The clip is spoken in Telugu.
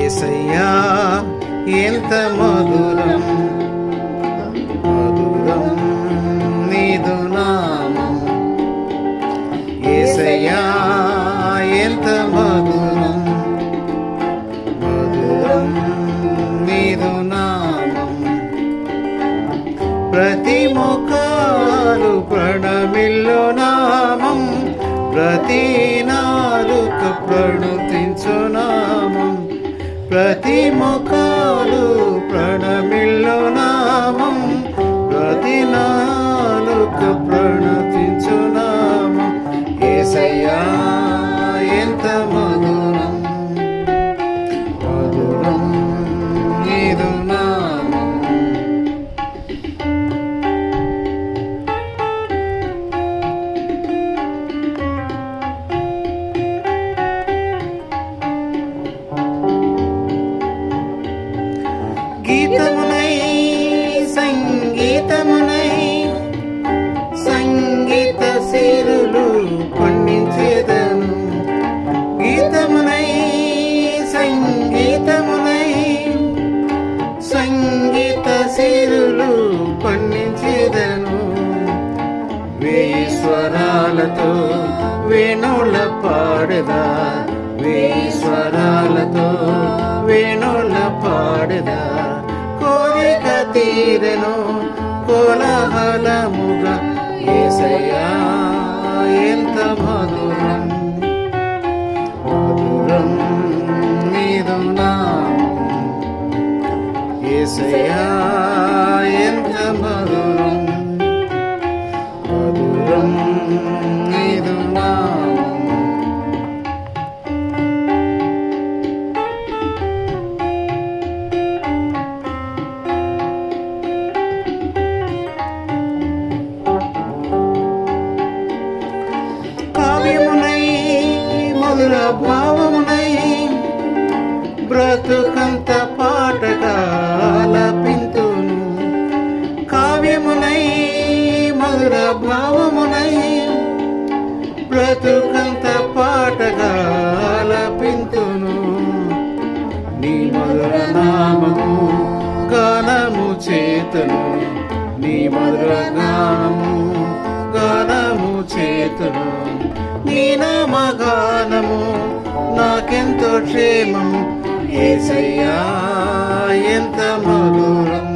ఏసయ్యా ఎంత మధురం. ప్రణమిల్లు నామం. ప్రతి నాలుక ప్రణుతించు నామం. ప్రతి ముఖాలు ప్రణమిల్లు నామం. ప్రతి నాలుక ప్రణుతించు నామం. ఏసయ్యా గీతమునై సంగీతమునై సంగీత శిరులు పండించేదను. గీతమునై సంగీతమునై సంగీత శిరులు పండించేదను. వేయి స్వరాలతో వేణుల పాడదా వేయి స్వరాలతో వేణుల పాడదా. తీరెను కోలాహలముగా ఏసయ్యా ఎంత మధురం మధురం నీదు నామం ఏసయ్యా ఎంత మధురం మధురం నీదు నామం మధుర భావమునై బ్రతుకంత పాటగాలపింతును కావ్యమునై మధుర భావమునై బ్రతుకంత పాటగా ఆలపింతును నీ మధుర నామము గానము చేతను. నీ మధుర నామము గానము చేతను. నీ నామ నాకెంతో క్షేమము. ఏసయ్యా ఎంత మధురం.